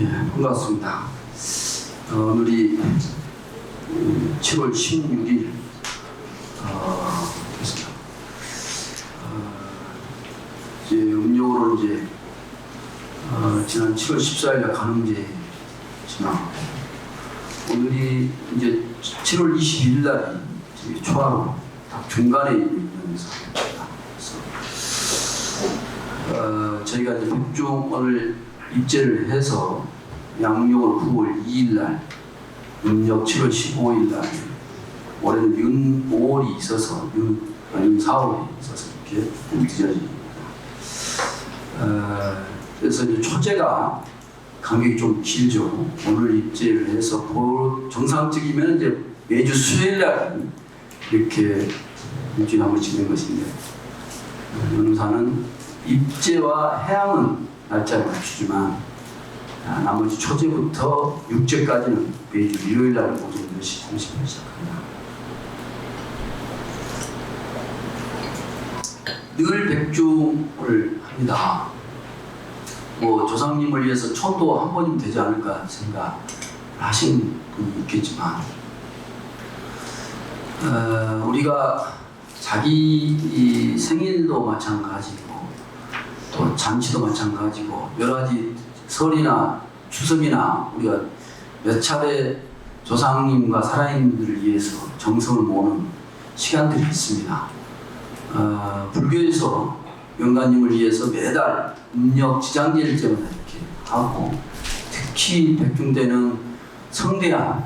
예, 반갑습니다. 어, 오늘이 음, 7월 16일 어. 어, 이제 음력으로 이제 어, 지난 7월 14일 가늠제지만 오늘이 이제 7월 21일 날이 저희 초하루 딱 중간에 있는 상황입니다. 그래서 어, 저희가 이제 오늘 입제를 해서 양력으로 9월 2일 날, 음력 7월 15일 날, 올해는 윤 5월이 있어서 윤, 아, 윤 4월이 있어서 이렇게 늦어집니다. 어, 그래서 이제 초제가 간격이 좀 길죠. 오늘 입제를 해서 보- 정상적이면 이제 매주 수요일 날 이렇게 일주일한번 지는 것인데 연사는 입제와 해양은 날짜를 맞추지만 아, 나머지 초제부터 육제까지는 매주 일요일 날 오전 10시 30분에 시작합니다. 늘 백중을 합니다. 뭐 조상님을 위해서 천도 한 번이면 되지 않을까 생각 하신 분이 있겠지만 어, 우리가 자기 이 생일도 마찬가지고 또 잔치도 마찬가지고 여러 가지 설이나 추석이나 우리가 몇 차례 조상님과 살아있는들을 위해서 정성을 모으는 시간들이 있습니다. 어, 불교에서 영가님을 위해서 매달 음력 지장제일제마다 이렇게 하고 특히 백중대는 성대한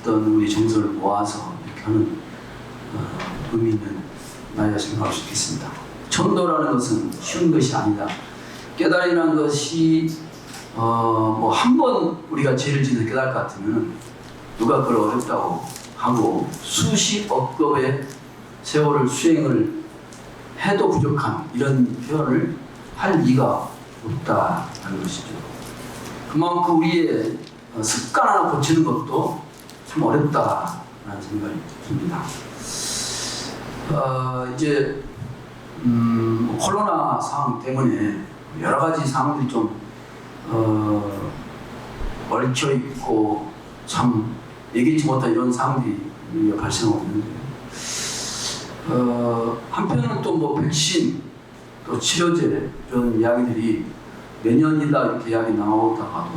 어떤 우리 정서를 모아서 이렇게 하는 어, 의미 있는 날이라 생각할 수 있겠습니다. 천도라는 것은 쉬운 것이 아니다. 깨달이라는 것이 어, 뭐 한 번 우리가 죄를 짓는 깨달을 것 같으면 누가 그걸 어렵다고 하고 수십억 겁의 세월을 수행을 해도 부족한 이런 표현을 할 리가 없다는 것이죠. 그만큼 우리의 어, 습관 하나 고치는 것도 참 어렵다라는 생각이 듭니다. 어, 이제 음, 코로나 상황 때문에 여러 가지 상황들이 좀 어, 얽혀 있고 참 예기치 못한 이런 상황들이 발생하고 있는데 어, 한편으로는 또뭐 백신 또 치료제 이런 이야기들이 내년이다 이렇게 이야기 나오다가도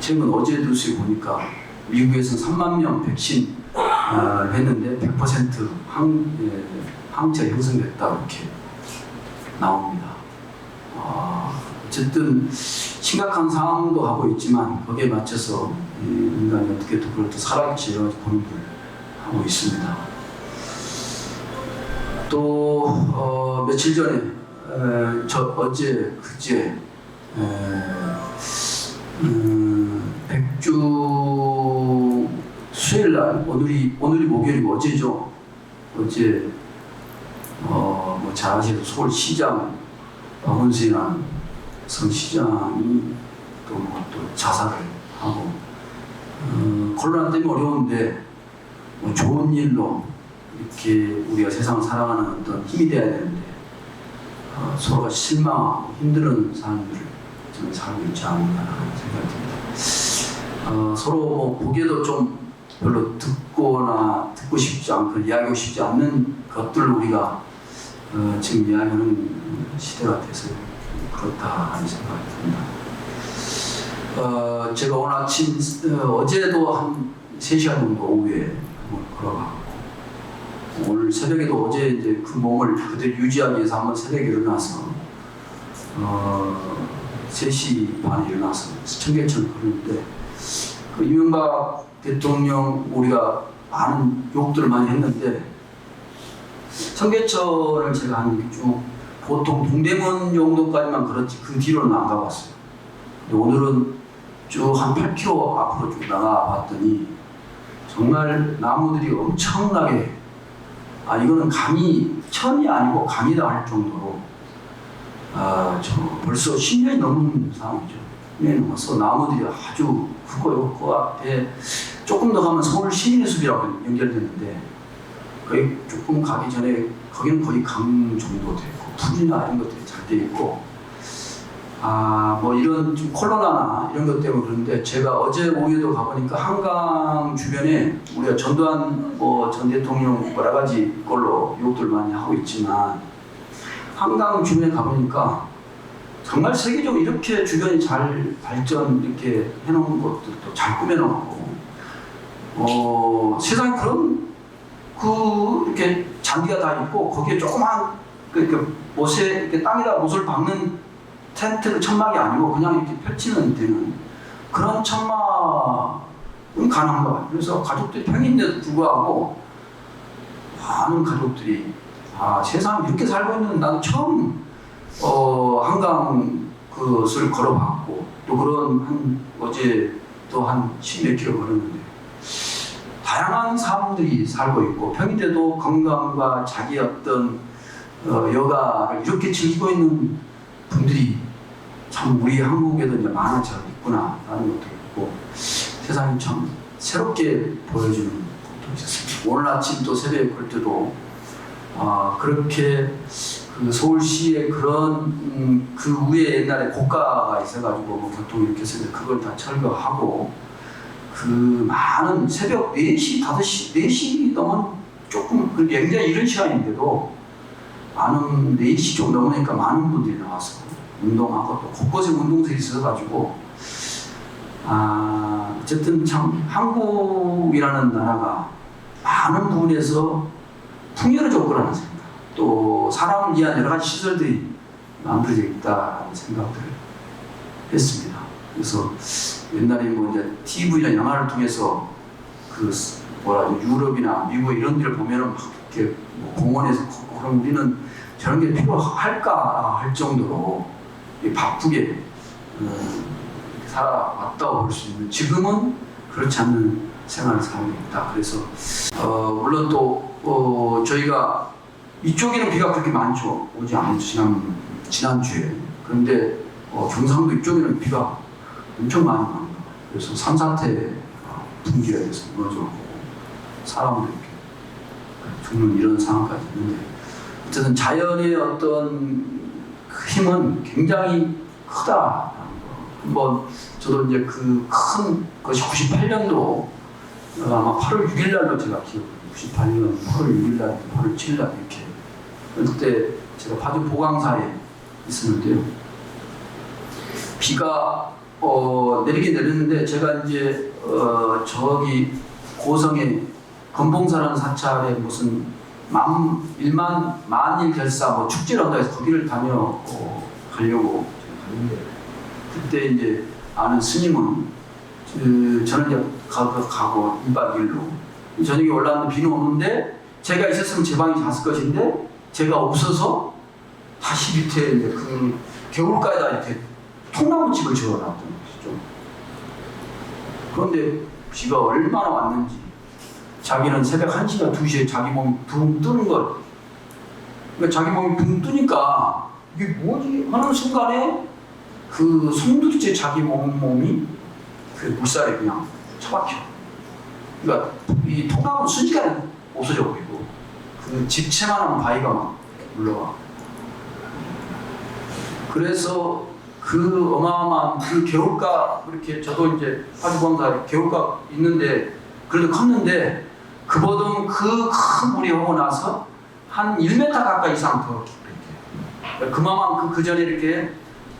최근 어제 뉴스에 보니까 미국에서는 3만 명 백신 어, 했는데 100% 항, 예, 항체가 형성됐다 이렇게 나옵니다. 아, 어쨌든 심각한 상황도 하고 있지만 거기에 맞춰서 이 인간이 어떻게 또 그걸 또 살아갈지 여러 가지 고민을 하고 있습니다. 또 어, 며칠 전에 에, 저 어제 그제 에, 음, 백주 수요일 날 오늘이 오늘이 목요일이고 어제죠 어제 어뭐 잘 아시는 서울시장 박원순이라는 성시장이 또뭐또 자살을 하고 어, 코로나 때문에 어려운데 뭐 좋은 일로 이렇게 우리가 세상을 살아가는 어떤 힘이 돼야 되는데 어, 서로가 실망하고 힘든 사람들을 저는 살고 있지 않나 생각이 듭니다. 어, 서로 뭐 보기에도 좀 별로 듣거나 듣고 싶지 않고 이야기하고 싶지 않는 것들을 우리가 어, 지금 이야기하는 시대가 돼서 그렇다 하는 생각이 듭니다. 어, 제가 오늘 아침 어, 어제도 한 3시간 정도 오후에 한번 걸어가고 오늘 새벽에도 어제 이제 그 몸을 그대로 유지하기 위해서 한번 새벽에 일어나서 어, 3시 반에 일어나서 청계천 걸었는데 그 이명박 대통령 우리가 많은 욕들을 많이 했는데 청계천을 제가 한쭉 보통 동대문 정도까지만 걸었지 그 뒤로는 안 가봤어요. 오늘은 쭉 한 8km 앞으로 쭉 나가 봤더니 정말 나무들이 엄청나게 아 이거는 강이 천이 아니고 강이다 할 정도로 아저 벌써 10년이 넘는 상황이죠. 10년이 넘어서 나무들이 아주 크고요. 그 앞에 조금 더 가면 서울 시민의 숲이라고 연결되는데 거기 조금 가기 전에 거기는 거의 강 정도 되고 풀이나 이런 것들이 잘돼 있고 아, 뭐 이런 좀 코로나나 이런 것 때문에 그런데 제가 어제 오후에도 가보니까 한강 주변에 우리가 전두환 뭐 전 대통령 여러 가지 걸로 욕들 많이 하고 있지만 한강 주변에 가보니까 정말 세계적으로 이렇게 주변이 잘 발전 이렇게 해놓은 것들도 잘 꾸며놓고 어, 세상에 그런 그 이렇게 잔디가 다 있고 거기에 조그만 그 이렇게 못에 이렇게 땅에다 못을 박는 텐트는 천막이 아니고 그냥 이렇게 펼치는 데는 그런 천막은 가능한 것 같아요. 그래서 가족들이 평인데도 불구하고 많은 가족들이 아 세상 이렇게 살고 있는 나는 처음 어 한강 그것을 걸어봤고 또 그런 한 어제 또 한 십몇 킬로 걸었는데 다양한 사람들이 살고 있고 평인데도 건강과 자기 어떤 어, 여가를 이렇게 즐기고 있는 분들이 참 우리 한국에도 이제 많아져 있구나 라는 것도 있고 세상이 참 새롭게 보여주는 것도 있었습니다. 오늘 아침 또 새벽에 볼 때도 아, 그렇게 그 서울시에 그런 음, 그 위에 옛날에 고가가 있어가지고 뭐 교통 이렇게 해서 그걸 다 철거하고 그 많은 새벽 4시, 5시, 4시 넘은 조금 그 굉장히 이른 시간인데도 많은 4시 좀 넘으니까 많은 분들이 나와서 운동하고 또 곳곳에 운동들이 있어가지고 아 어쨌든 참 한국이라는 나라가 많은 부분에서 풍요로울 거라는 생각 또 사람을 위한 여러 가지 시설들이 만들어져 있다는 생각들을 했습니다. 그래서 옛날에 뭐 이제 TV나 영화를 통해서 그 뭐라 유럽이나 미국 이런 데를 보면은 막 이렇게 뭐 공원에서 그럼 우리는 저런 게 필요할까 할 정도로 이 바쁘게 음, 살아왔다고 볼 수 있는 지금은 그렇지 않는 생활을 살고 있다. 그래서 어, 물론 또 어, 저희가 이쪽에는 비가 그렇게 많죠. 오지 않았죠. 지난 지난주에. 그런데 어, 경상도 이쪽에는 비가 엄청 많이 거예요. 그래서 산사태 분기가 돼서 무너져고 사람들이 이렇게 죽는 이런 상황까지 있는데 어쨌든 자연의 어떤 그 힘은 굉장히 크다. 한번 저도 이제 그 큰 것이 98년도 아마 8월 6일 날로 제가 기억 98년 8월 6일 날, 8월 7일 날 이렇게 그때 제가 파주 보강사에 있었는데요. 비가 어, 내리긴 내렸는데 제가 이제 어, 저기 고성에 건봉사라는 사찰에 무슨 만 일만 만일 결사 뭐 축제를 한다 해서 거기를 다녀 어, 가려고 갔는데 그때 이제 아는 스님은 그 저는 이제 가, 가고 2박 2일로 저녁에 올라왔는데 비는 오는데 제가 있었으면 제 방에 잤을 것인데 제가 없어서 다시 밑에 이제 그 겨울가에다 이렇게 통나무 집을 지어놨던 것이죠. 그런데 비가 얼마나 왔는지 자기는 새벽 1시나 2시에 자기 몸이 붕 뜨는 걸. 그러니까 자기 몸이 붕 뜨니까 이게 뭐지? 하는 순간에 그 송두리째 자기 몸, 몸이 그 물살에 그냥 처박혀. 그러니까 이 통나무 순식간에 없어져 버리고 그 집채만한 바위가 막 올라와 그래서 그 어마어마한 그 개울가 이렇게 저도 이제 파주광사 개울가 있는데 그래도 컸는데 그큰 물이 오고 나서 한 1m 가까이 이상 더 깊게 그만큼 그, 그 전에 이렇게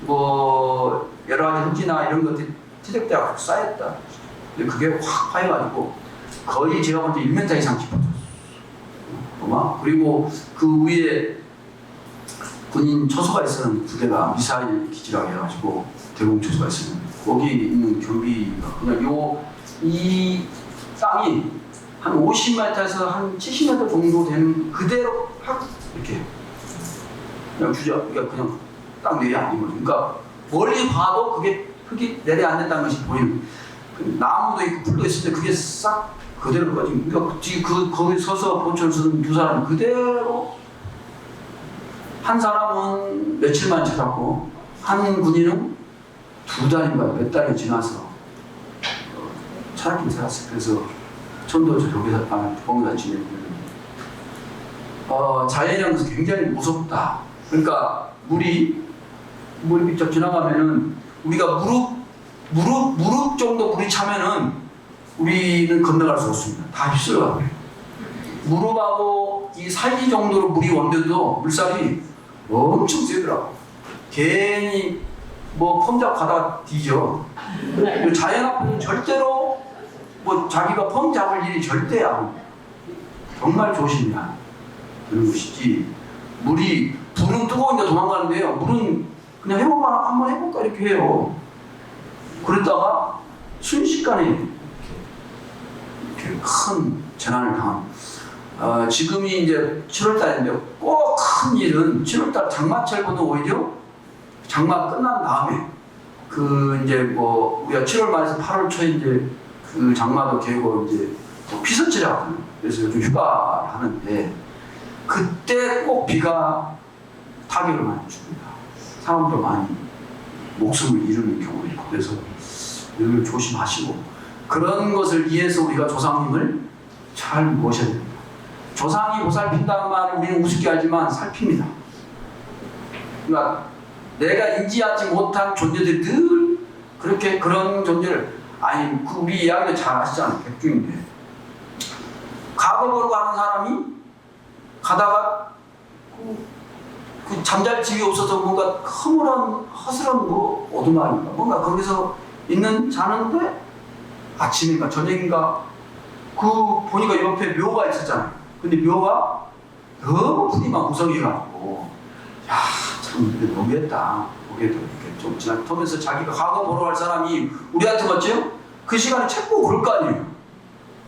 뭐 여러 가지 흙이나 이런 것들이 티적대가 쌓였다. 그게 확 파여가지고 거의 제가 볼 때 1m 이상 깊어졌어 아마? 그리고 그 위에 군인 초소가 있었는 부대가 미사일 기지라고 해가지고 대공 초소가 있었는데 거기 있는 경비가 그냥 요 이 땅이 한 50m에서 한 70m 정도 되는 그대로 확 이렇게 그냥 주저 그러니까 그냥 딱 내려앉은 거죠. 그러니까 멀리 봐도 그게 흙이 내려앉는다는 것이 보이는 그 나무도 있고 풀도 있을 때 그게 싹 그대로 꺼진 그러니까 지금 그 거기 서서 본철 쓰는 두 사람 그대로 한 사람은 며칠만 지났고 한 군인은 두 달인가 몇 달이 지나서 어, 차갑게 살았어요. 그래서 저 여기서 아, 봉사 지내고 어, 자연이라는 것은 굉장히 무섭다. 그러니까 물이 뭐 이렇게 저 지나가면은 우리가 무릎 무릎 무릎 정도 물이 차면은 우리는 건너갈 수 없습니다. 다 휩쓸어가요. 무릎하고 이 살기 정도로 물이 원대도 물살이 엄청 세더라고. 괜히 뭐 펌잡 가다 뒤져. 자연 앞에는 절대로 뭐 자기가 펌 잡을 일이 절대 안 돼. 정말 조심해야 되는 것이지. 물이 불은 뜨거운데 도망가는데요. 물은 그냥 해볼만 한번 해볼까 이렇게 해요. 그러다가 순식간에 이렇게, 큰 재난을 당한. 어, 지금이 이제 7월달인데 꼭 큰 일은 7월달 장마철보다 오히려 장마 끝난 다음에 그 이제 뭐 우리가 7월 말에서 8월 초에 이제 그 장마도 개고 이제 뭐 피서철이라거든요. 그래서 요즘 휴가를 하는데 그때 꼭 비가 타격을 많이 줍니다. 사람도 많이 목숨을 잃는 경우가 있고 그래서 늘 조심하시고 그런 것을 위해서 우리가 조상님을 잘 모셔야 됩니다. 조상이 보살핀다는 말을 우리는 우습게 알지만 살핍니다. 그러니까 내가 인지하지 못한 존재들이 늘 그렇게 그런 존재를 아니 그 우리 이야기도 잘 아시잖아요? 백중인데. 과거로 가는 사람이 가다가 그, 그 잠잘 집이 없어서 뭔가 허물한 허술한 뭐 오두막인가? 뭔가 거기서 있는 자는데 아침인가 저녁인가? 그 보니까 옆에 묘가 있었잖아요. 근데 묘가 너무 푸짐한 구석이가지고. 야 참 너무했다. 거기에도 이렇게 좀 지나면서 자기가 과거 보러 갈 사람이 우리한테 맞죠? 그 시간에 책 보고 그럴 거 아니에요.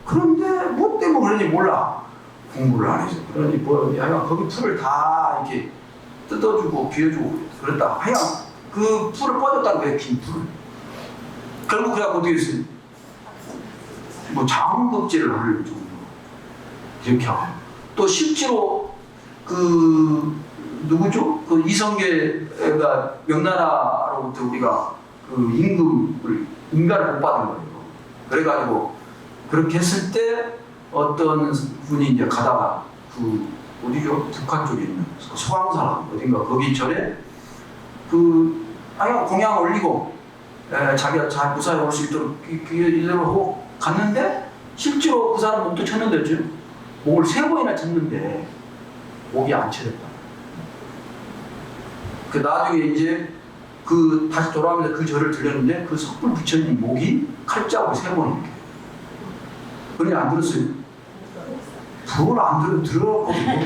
그런데 뭐 때문에 그런지 몰라. 공부를 안 해서 그러니 뭐 하여간 거기 풀을 다 이렇게 뜯어주고 비워주고 그랬다. 하여간 그 풀을 뻗었다는 거예요. 긴 풀을. 결국 그래갖고 어떻게 했어요? 뭐 자원급제를 할 정도 이렇게 하고 또 실제로 그 누구죠? 그 이성계가 명나라로부터 우리가 그 임금을 인가를 못 받은 거예요. 그래가지고 그렇게 했을 때 어떤 분이 이제 가다가 그 어디죠? 북한 쪽에 있는 소왕사라 어딘가 거기 절에 그 아예 공양 올리고 에, 자기가 잘 무사히 올 수 있도록 그, 그 하고 갔는데 실제로 그 사람 목도 쳤는데 지금 목을 세 번이나 쳤는데 목이 안 쳐졌다. 그 나중에 이제 그 다시 돌아오면서 그 절을 들렸는데 그 석불 부처님 목이 칼자국이 세번 이렇게. 그러니 안 들었어요? 그걸 안 들어 들었거든요.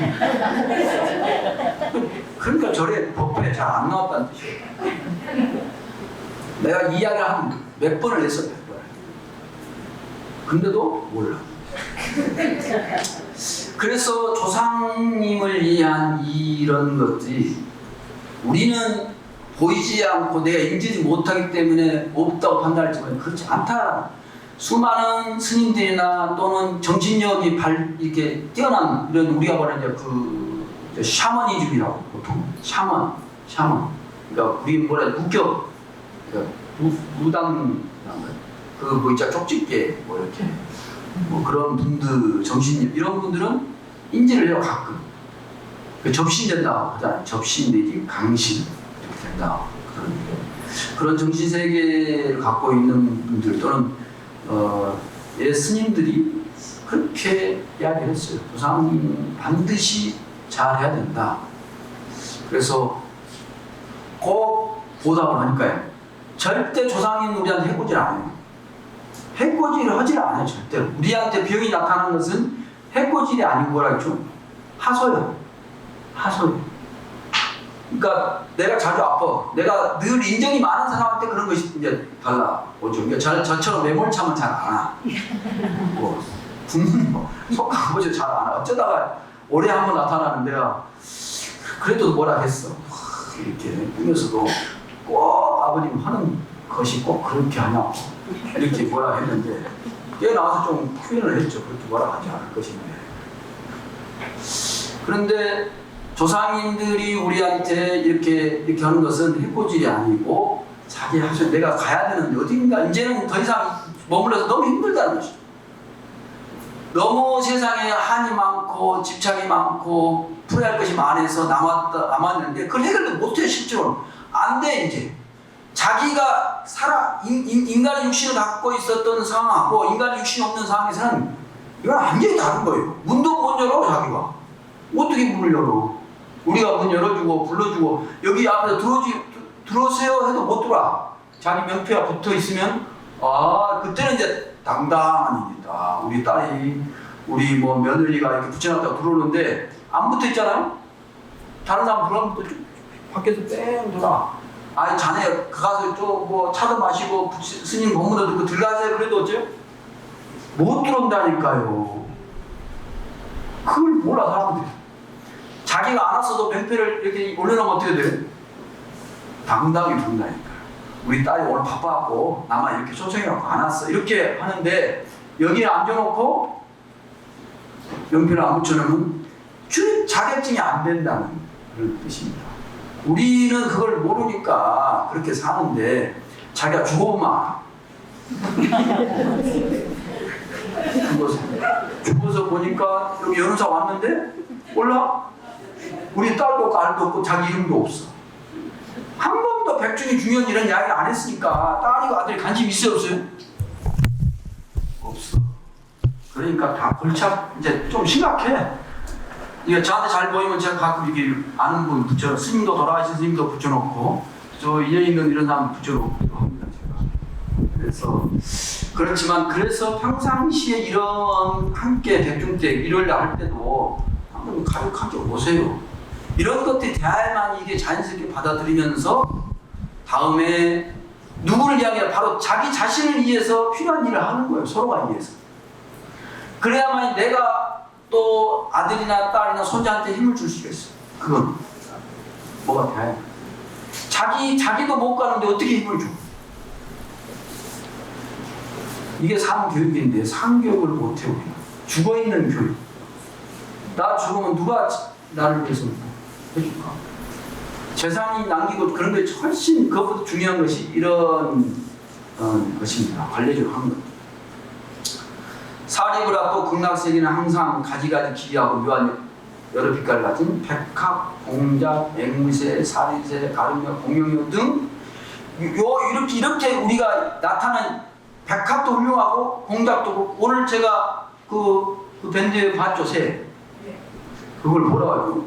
그러니까 절에 법회 잘안 나왔다는 뜻이에요. 내가 이 이야기를 한 몇 번을 했어, 몇 번. 근데도 몰라. 그래서 조상님을 위한 이런 것들이 우리는 보이지 않고 내가 인지지 못하기 때문에 없다고 판단할지만 그렇지 않다. 수많은 스님들이나 또는 정신력이 발 이렇게 뛰어난 이런 우리가 말하는 이제 그 샤머니즘이라고 보통. 샤먼, 샤먼. 그러니까 우리 뭐라 무격, 그러니까 무, 무당 그뭐 있자 쪽집게 뭐 이렇게. 뭐 그런 분들 정신력. 이런 분들은 인지를 해요 가끔. 그 접신된다고 하잖아요. 접신 내지 강신 이렇게 된다. 그런 그런 정신 세계를 갖고 있는 분들 또는 어, 예 스님들이 그렇게 이야기를 했어요. 조상님 반드시 잘 해야 된다. 그래서 꼭 보답을 하니까요. 절대 조상님 우리한테 해코지를 안 해요. 해코지를 하지를 않아요, 절대로. 우리한테 병이 나타나는 것은 해코질이 아닌 거라 했죠. 하소요. 하소요. 그러니까 내가 자주 아파. 내가 늘 인정이 많은 사람한테 그런 것이 이제 달라오죠. 그러니까 저, 저처럼 매몰차면 잘안 와. 뭐, 부모님, 뭐, 속아버지 잘안 와. 어쩌다가 올해 한 번 나타나는데요. 그래도 뭐라 했어. 이렇게 꿈에서도 꼭 아버님 하는 것이 꼭 그렇게 하냐. 이렇게 뭐라 했는데, 깨어나와서 좀 표현을 했죠. 그렇게 뭐라 하지 않을 것인데. 그런데 조상님들이 우리한테 이렇게 이렇게 하는 것은 해코질이 아니고 자기 하셔 내가 가야 되는데 어딘가 이제는 더 이상 머물러서 너무 힘들다는 것이죠. 너무 세상에 한이 많고 집착이 많고 풀어야 할 것이 많아서 남았다 남았는데 그걸 해결도 못해 실제로 안안돼 이제 자기가 살아 인, 인, 인간의 육신을 갖고 있었던 상황하고 인간의 육신이 없는 상황에서는 이건 완전히 다른 거예요. 문도 못 열어 자기가 어떻게 문을 열어? 우리가 문 열어주고 불러주고 여기 앞에 들어오지 들- 들어오세요 해도 못 들어와. 자기 명패가 붙어 있으면 아 그때는 이제 당당합니다. 우리 딸이 우리 뭐 며느리가 이렇게 붙여놨다고 들어오는데 안 붙어 있잖아요. 다른 사람 들어오면 또쭉 밖에서 뺑 돌아. 아니 자네 그 가서 또뭐 차도 마시고 부- 스님 법문도 듣고 들어가세요. 그래도 어째요? 못 들어온다니까요. 그걸 몰라 사람들이. 자기가 안 왔어도 명패를 이렇게 올려놓으면 어떻게 돼요? 당당히 부른다니까. 우리 딸이 오늘 바빠갖고 나만 이렇게 초청해갖고 안 왔어. 이렇게 하는데 여기에 앉아놓고 명패를 안 붙여놓으면 주 자격증이 안 된다는 그런 뜻입니다. 우리는 그걸 모르니까 그렇게 사는데 자기가 알아. 죽어서 죽어서 보니까 여기 연우사 왔는데 몰라? 우리 딸도 없고 알도 없고 자기 이름도 없어. 한 번도 백중이 중요한 이런 이야기 안 했으니까 딸이고 아들이 관심 있어요 없어요? 없어. 그러니까 다 골치 이제 좀 심각해. 이게 저한테 잘 보이면 제가 가끔 이게 아는 분 붙여 스님도 돌아가신 스님도 붙여놓고 저 인연 있는 이런 사람 붙여놓기도 합니다 제가. 그래서 그렇지만 그래서 평상시에 이런 함께 대중 때 일요일 날 할 때도 한번 가족하게 오세요. 이런 것들이 대야만 이게 자연스럽게 받아들이면서 다음에 누구를 향해 바로 자기 자신을 위해서 필요한 일을 하는 거예요. 서로가 위해서. 그래야만 내가 또 아들이나 딸이나 손자한테 힘을 줄 수가 있어. 그건 뭐가 돼야 자기 자기도 못 가는데 어떻게 힘을 줘? 이게 상교육인데 상교육을 못해 우리는 죽어 있는 교육. 나 죽으면 누가 나를 위해서 해줄까? 재산이 남기고 그런 게 훨씬 그것보다 중요한 것이 이런 어, 것입니다. 하는 것. 사리부라 또 극락세계는 항상 가지가지 기이하고 묘한 여러 빛깔 가진 백합, 공작, 앵무새, 사리새, 가름역, 공룡역 등 요, 이렇게 이렇게 우리가 나타난 백합도 훌륭하고 공작도 오늘 제가 그, 그 밴드에 봤죠 새 그걸 뭐라고?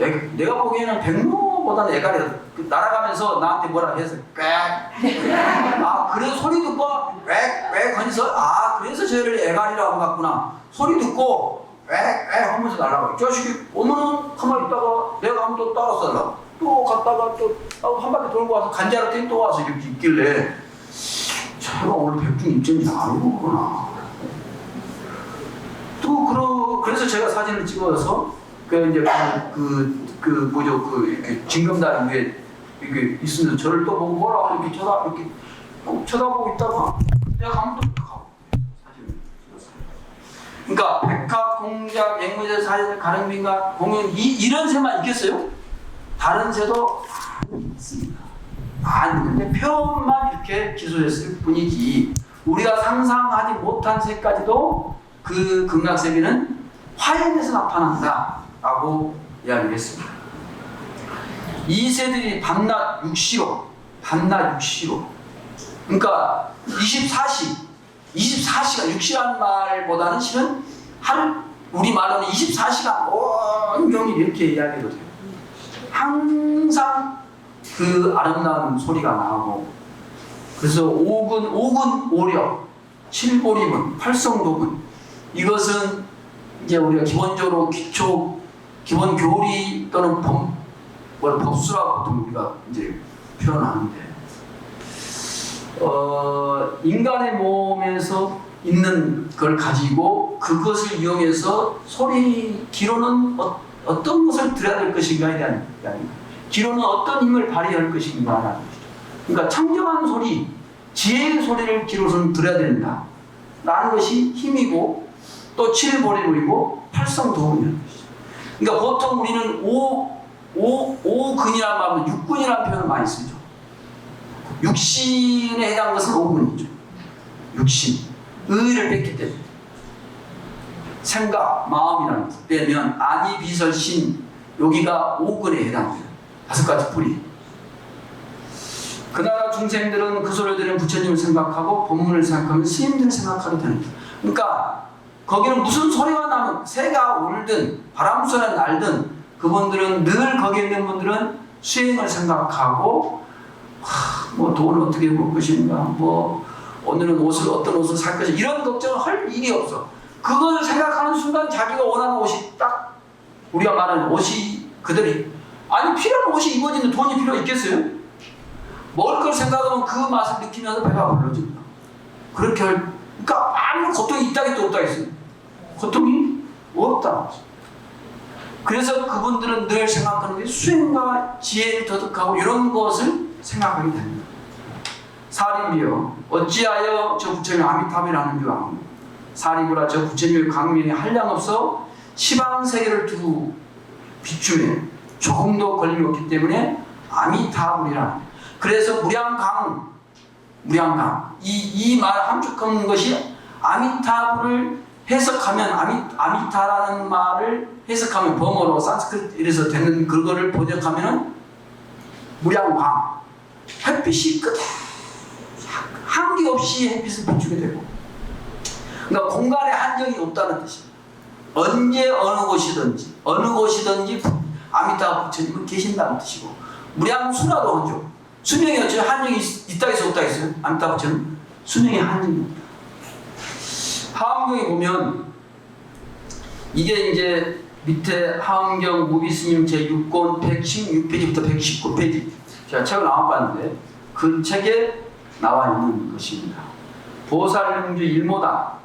애- 내가 보기에는 백로보다는 애가리 그 날아가면서 나한테 뭐라 해서 꽥아 그래서 소리 듣고 꽥꽥 하면서 아 그래서 저를 애가리라고 갔구나. 소리 듣고 꽥꽥 하면서 날아가 이 자식이 오면은 가만히 있다가 내가 하면 또 따라서 날아가 또 갔다가 또 한 바퀴 돌고 와서 간지럽더니 또 와서 이렇게 있길래 제가 오늘 백중 입전이 아니구나 또 그러 그래서 제가 사진을 찍어서 그 이제 그, 그, 그 뭐죠 그 이렇게 징검다리 위에 이렇게 있으면서 저를 또 보고 뭐라고 이렇게 쳐다 이렇게 꼭 쳐다보고 있다가 내가 또 가고 사진을 찍었어요. 그러니까 백합, 공작, 앵무새, 사진, 가릉빈가, 공연 이 이런 새만 있겠어요? 다른 새도 있습니다. 많이 있는데 표현만 이렇게 기술했을 뿐이지 우리가 상상하지 못한 새까지도 그 극락세계는 화염에서 나타난다라고 이야기했습니다. 이 새들이 밤낮 육시로, 밤낮 육시로. 그러니까 24시, 24시간 육시라는 말보다는 실은 하루 우리 말로는 24시간 온종일 이렇게 이야기해도 돼요. 항상 그 아름다운 소리가 나오고 그래서 오근 오근 오력, 칠보리문, 팔성도군 이것은 이제 우리가 기본적으로 기초 기본 교리 또는 법, 뭘 법수라고 보통 우리가 이제 표현하는데 어, 인간의 몸에서 있는 걸 가지고 그것을 이용해서 소리 기로는 어, 어떤 것을 들어야 될 것인가에 대한 이야기입니다. 기로는 어떤 힘을 발휘할 것인가라는 것이죠. 그러니까 청정한 소리, 지혜의 소리를 기로서는 들어야 된다. 라는 것이 힘이고 또 칠보리물이고 팔성도움이라는 것이죠. 그러니까 보통 우리는 오, 오, 오근이라는 말은 육근이라는 표현을 많이 쓰죠. 육신에 해당한 것은 오근이죠. 육신. 의를 뺐기 때문에. 생각, 마음이라는 것 빼면 아니, 비설, 신 여기가 오근에 해당합니다. 다섯 가지 뿌리. 그 나라 중생들은 그 소리를 들은 부처님을 생각하고 본문을 생각하면 스님들을 생각하게 되는 거예요. 그러니까 거기는 무슨 소리가 나면 새가 울든 바람 소리가 날든 그분들은 늘 거기에 있는 분들은 수행을 생각하고 하, 뭐 돈을 어떻게 벌 것인가 뭐 오늘은 옷을 어떤 옷을 살 것인가 이런 걱정을 할 일이 없어 그걸 생각하는 순간 자기가 원하는 옷이 딱 우리가 말하는 옷이 그들이 아니 필요한 옷이 입어지는 돈이 필요 있겠어요? 먹을 걸 생각하면 그 맛을 느끼면서 배가 불러집니다 그렇게 할 그러니까 아무 고통이 있다겠다 없다겠어요. 고통이 없다. 그래서 그분들은 늘 생각하는 게 수행과 지혜를 터득하고 이런 것을 생각하게 됩니다. 사리비여 어찌하여 저 부처님 아미타비라는 줄 아고 사리부라 저 부처님의 광명이 한량없어 시방 세계를 두고 비추에 조금도 걸림이 없기 때문에 아미타불이라. 그래서 무량강 무량강 이이 말 함축한 것이 아미타불을 해석하면 아미, 아미타라는 말을 해석하면 범어로 산스크릿에서 되는 그거를 번역하면은 무량광 햇빛이 끝에 한계 없이 햇빛을 비추게 되고 그러니까 공간에 한정이 없다는 뜻입니다. 언제 어느 곳이든지 어느 곳이든지 아미타 부처님은 계신다는 뜻이고 무량수라도 하죠. 수명이 어째 한정이 있- 있다 해서 없다. 아미타 부처님 수명이 한정이 없다. 하암경에 보면 이게 이제 밑에 하암경 무비스님 제6권 116페이지부터 119페이지 제가 책을 안 봤는데 그 책에 나와 있는 것입니다. 보살능주 일모당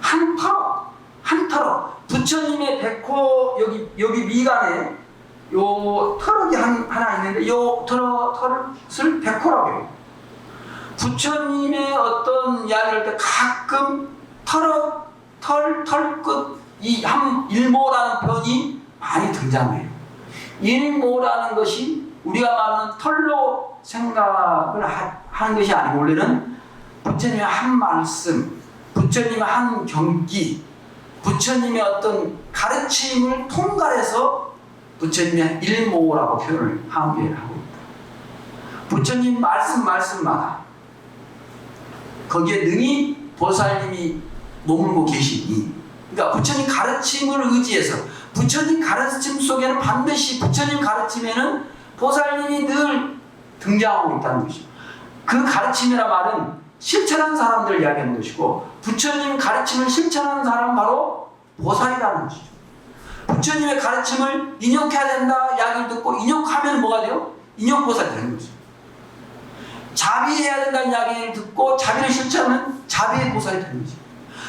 한타로 한타로 부처님의 백호 여기 여기 미간에 요 터럭이 한, 하나 있는데 요 터럭 터럭을 백호라고 해요. 부처님의 어떤 이야기를 할때 가끔 털어 털 털끝 이 한 일모라는 표현이 많이 등장해요. 일모라는 것이 우리가 말하는 털로 생각을 하, 하는 것이 아니고 원래는 부처님의 한 말씀, 부처님의 한 경기, 부처님의 어떤 가르침을 통괄해서 부처님의 일모라고 표현을 하고 있다. 부처님 말씀 말씀마다 거기에 능히 보살님이 머물고 계시니 그러니까 부처님 가르침을 의지해서 부처님 가르침 속에는 반드시 부처님 가르침에는 보살님이 늘 등장하고 있다는 것이죠. 그 가르침이라 말은 실천한 사람들 이야기하는 것이고 부처님 가르침을 실천하는 사람은 바로 보살이라는 것이죠. 부처님의 가르침을 인욕해야 된다 이야기를 듣고 인욕하면 뭐가 돼요? 인욕보살이 되는 거죠. 자비해야 된다는 이야기를 듣고 자비를 실천하면 자비의 보살이 되는 거죠.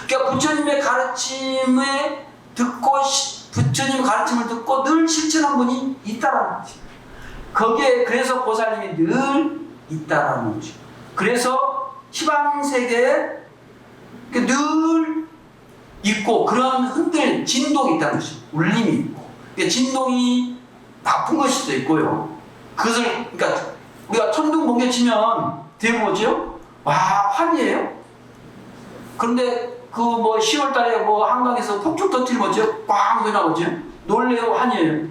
그러니까 부처님의 가르침에 듣고 시- 부처님 가르침을 듣고 늘 실천한 분이 있다라는 거죠. 거기에 그래서 보살님이 늘 있다라는 거죠. 그래서 희망 세계에 늘 있고 그런 흔들 진동이 있다는 것이 울림이 있고 그러니까 진동이 나쁜 것일 수도 있고요. 그것을 그러니까 우리가 천둥 번개 치면 뒤에 뭐죠? 와 환이에요. 그런데 그 뭐 10월 달에 뭐 한강에서 폭죽 터뜨리면 뭐죠? 꽝 소리 나오죠? 놀래요 환이에요.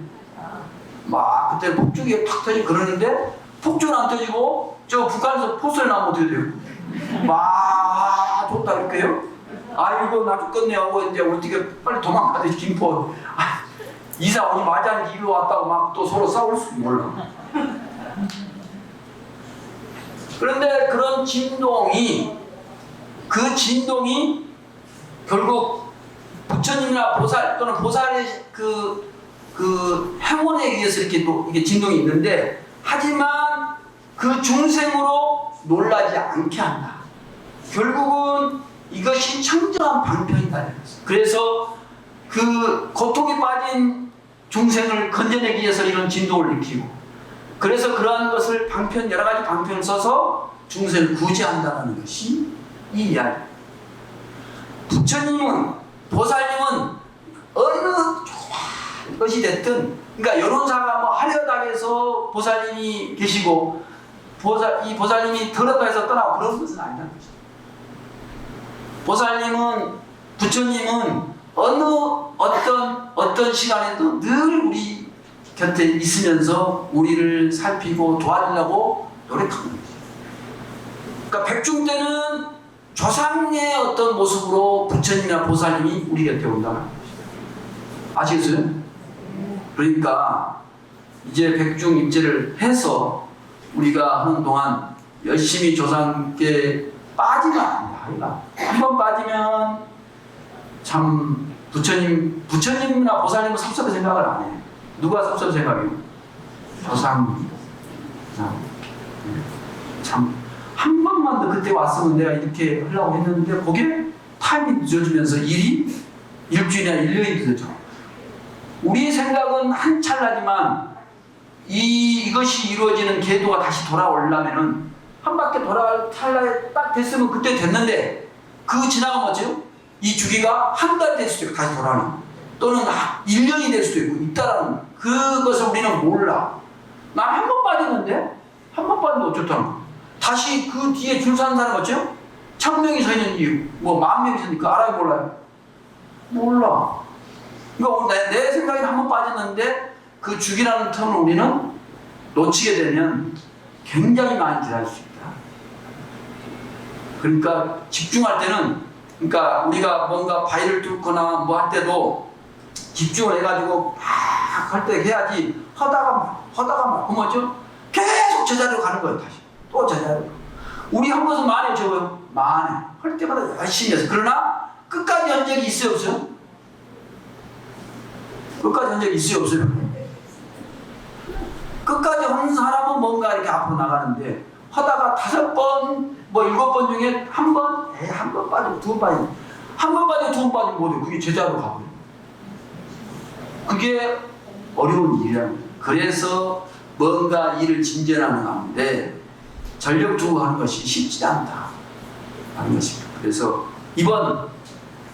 막 그때 폭죽이 팍 터지 그러는데 폭죽은 안 터지고 저 북한에서 포소리 나면 어떻게 돼요? 와 좋다 이렇게요? 아이고 나 죽겠네 하고 이제 어떻게 빨리 도망가듯이 김포 아, 이사 오지 말자는 이리 왔다고 막 또 서로 싸울 수 몰라 그런데 그런 진동이 그 진동이 결국 부처님이나 보살 또는 보살의 그, 그 행원에 의해서 이렇게 또 이게 진동이 있는데 하지만 그 중생으로 놀라지 않게 한다. 결국은 이것이 청정한 방편이다. 그래서 그 고통에 빠진 중생을 건져내기 위해서 이런 진동을 일으키고 그래서 그러한 것을 방편 여러 가지 방편을 써서 중생을 구제한다는 것이 이 이야기. 부처님은 보살님은 어느 것이 됐든 그러니까 여론사가 뭐 하려다해서 보살님이 계시고 보살 이 보살님이 들었다 해서 떠나고 그런 것은 아니라는 거죠. 보살님은 부처님은 어느 어떤 어떤 시간에도 늘 우리 곁에 있으면서 우리를 살피고 도와주려고 노력하는 거지. 그러니까 백중 때는 조상의 어떤 모습으로 부처님이나 보살님이 우리 곁에 온다는 것이다. 아시겠어요? 그러니까 이제 백중 입제를 해서 우리가 하는 동안 열심히 조상께 빠지면 안 됩니다. 한번 빠지면 참 부처님 부처님이나 보살님은 섭섭해 생각을 안 해. 누가 섭섭해 생각해요? 조상님. 조상. 참한 번만 더 그때 왔으면 내가 이렇게 하려고 했는데 그게 타임이 늦어지면서 일이 일주일이나 1년이 늦어져. 우리의 생각은 한 찰나지만 이 이것이 이루어지는 궤도가 다시 돌아오려면은 한 바퀴 돌아갈 찰나에 딱 됐으면 그때 됐는데 그 지나가면 어째요? 이 주기가 한 달 될 수도 있고 다시 돌아오는. 또는 1년이 될 수도 있고 있다라는 그것을 우리는 몰라. 난 한 번 빠졌는데 한 번 빠졌는데 어쩌다는 거야. 다시 그 뒤에 줄 서는 사람 어째요? 천 명이 서 있는 이유, 뭐만 명이 서 있으니까 알아요 몰라요? 몰라. 이거 내, 내 생각에 한 번 빠졌는데 그 죽이라는 텀을 우리는 놓치게 되면 굉장히 많이 기다릴 수 있다. 그러니까 집중할 때는 그러니까 우리가 뭔가 바위를 뚫거나 뭐 할 때도 집중을 해가지고 막 할 때 해야지 하다가 막 하다가 막 뭐죠? 계속 제자리로 가는 거예요 다시 또 제자리로 우리 한 것은 많이 적어요 많이 할 때마다 열심히 해서 그러나 끝까지 한 적이 있어요 없어요? 끝까지 한 적이 있어요 없어요? 끝까지 한 사람은 뭔가 이렇게 앞으로 나가는데 하다가 다섯 번, 뭐 일곱 번 중에 한 번, 에이, 한 번 빠지고 두 번 빠지고 한 번 빠지고 두 번 빠지고 뭐돼? 그게 제자로 가버려. 그게 어려운 일이라는 거예요. 그래서 뭔가 일을 진전하는 가운데 전력 두고 하는 것이 쉽지 않다. 하는 것입니다. 그래서 이번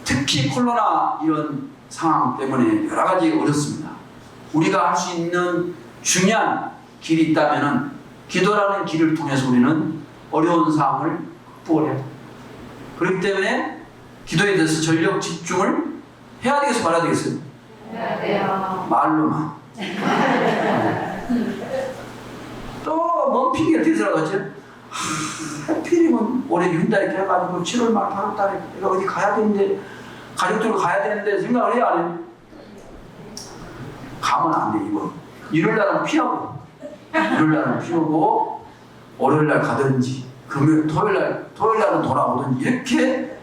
특히 코로나 이런 상황 때문에 여러 가지 어렵습니다. 우리가 할 수 있는 중요한 길이 있다면은 기도라는 길을 통해서 우리는 어려운 상황을 극복을 됩니다. 그렇기 때문에 기도에 대해서 전력 집중을 해야 되겠어 말아야 되겠어요? 해야 돼요. 말로만. 또뭔 핑계를 대더라고 하지? 하필이면 올해 윤달에 해가지고 7월 말 8월 달에 내가 어디 가야 되는데 가족들과 가야 되는데 생각을 해야 안 해? 가면 안 돼 이거. 일요일 날은 피하고 일요일 날은 피우고 월요일 날 가든지 금요일 토요일 날 토요일 날은 돌아오든지 이렇게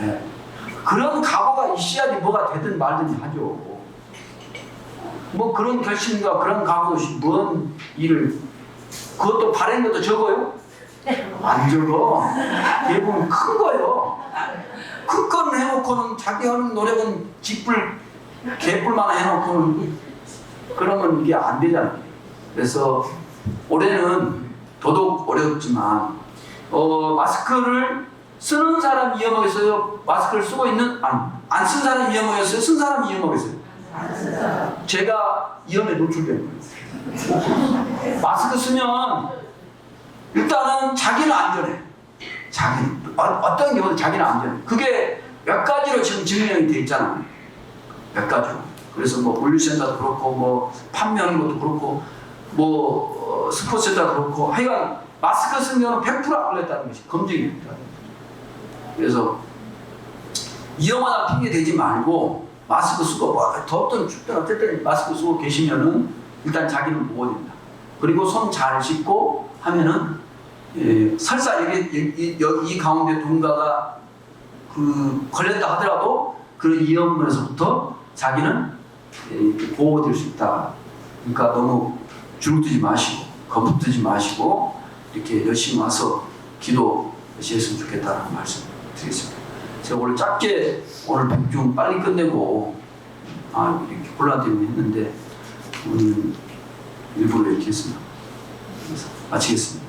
예. 그런 각오가 있어야지 뭐가 되든 말든지 하죠. 뭐 그런 결심과 그런 각오 없이 뭔 일을 그것도 바른 것도 적어요? 안 적어. 대부분 큰 거요. 큰 거는 해놓고는 자기 하는 노력은 집불 개뿔만 해놓고는 그러면 이게 안 되잖아요. 그래서 올해는 더더욱 어렵지만 어, 마스크를 쓰는 사람 위험하겠어요? 마스크를 쓰고 있는 안쓴 사람 위험하겠어요? 쓴 사람 위험하겠어요? 제가 위험에 노출된 거예요. 마스크 쓰면 일단은 자기는 안전해. 자기는 어, 어떤 경우는 자기는 안전해. 그게 몇 가지로 지금 증명이 돼 있잖아요. 몇 가지로. 그래서 뭐 물류센터도 그렇고 뭐 판매하는 것도 그렇고 뭐 어, 스포츠센터 그렇고 하여간 마스크 쓴 경우는 100%안 걸렸다는 것이 검증이 됩니다. 그래서 위험하다 핑계 대지 말고 마스크 쓰고 뭐 덥든 춥든 어쨌든 마스크 쓰고 계시면은 일단 자기는 보호된다. 그리고 손 잘 씻고 하면은 예, 설사 여기 이, 이, 이 가운데 누군가가 그 걸렸다 하더라도 그 위험에서부터 자기는 예, 보호될 수 있다. 그러니까 너무 주눅들지 마시고 겁먹지 마시고 이렇게 열심히 와서 기도 했으면 좋겠다는 말씀 드리겠습니다. 제가 오늘 짧게 오늘 백중 빨리 끝내고 아 이렇게 혼란 때문에 했는데 오늘 일부러 이렇게 했습니다. 그래서 마치겠습니다.